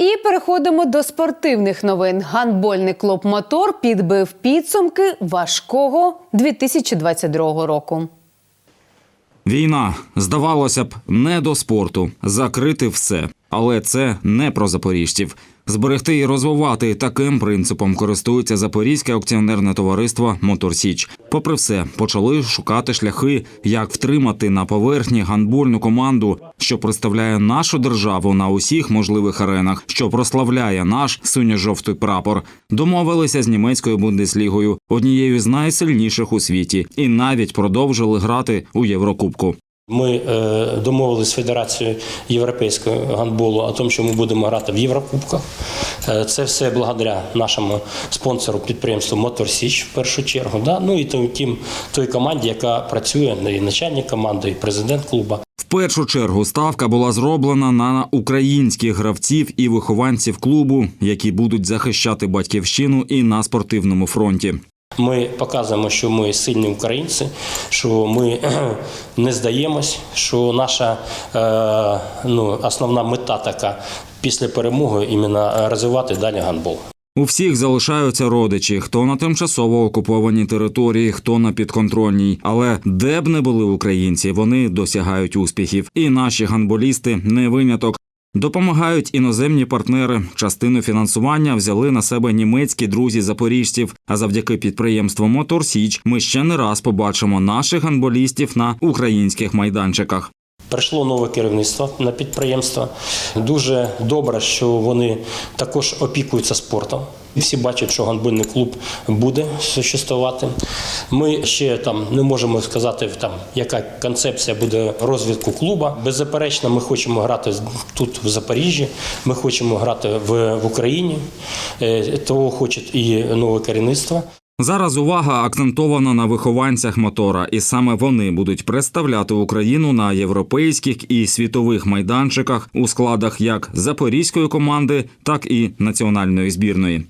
І переходимо до спортивних новин. Гандбольний клуб Мотор підбив підсумки важкого 2022 року. Війна здавалося б не до спорту, закрити все, але це не про запоріжців. Зберегти і розвивати таким принципом користується запорізьке акціонерне товариство Моторсіч. Попри все, почали шукати шляхи, як втримати на поверхні гандбольну команду, що представляє нашу державу на усіх можливих аренах, що прославляє наш синьо-жовтий прапор. Домовилися з німецькою бундеслігою, однією з найсильніших у світі, і навіть продовжили грати у Єврокубку. Ми е, домовилися з Федерацією європейського гандболу о тому, що ми будемо грати в Єврокубках. Е, це все благодаря нашому спонсору підприємству Мотор Січ в першу чергу. Да? Ну і тим, той команді, яка працює, і начальник команди, і президент клубу. В першу чергу ставка була зроблена на українських гравців і вихованців клубу, які будуть захищати батьківщину і на спортивному фронті. Ми показуємо, що ми сильні українці, що ми не здаємось, що наша е, ну, основна мета така після перемоги іменно розвивати далі гандбол. У всіх залишаються родичі, хто на тимчасово окупованій території, хто на підконтрольній. Але де б не були українці, вони досягають успіхів. І наші гандболісти не виняток. Допомагають іноземні партнери. Частину фінансування взяли на себе німецькі друзі запоріжців. А завдяки підприємству Мотор Січ ми ще не раз побачимо наших гандболістів на українських майданчиках. Прийшло нове керівництво на підприємство. Дуже добре, що вони також опікуються спортом. Всі бачать, що гандбольний клуб буде существувати. Ми ще там не можемо сказати, там яка концепція буде розвитку клуба. Беззаперечно, ми хочемо грати тут в Запоріжжі. Ми хочемо грати в, в Україні. Е, Того хоче і нове керівництво. Зараз увага акцентована на вихованцях мотора, і саме вони будуть представляти Україну на європейських і світових майданчиках у складах як запорізької команди, так і національної збірної.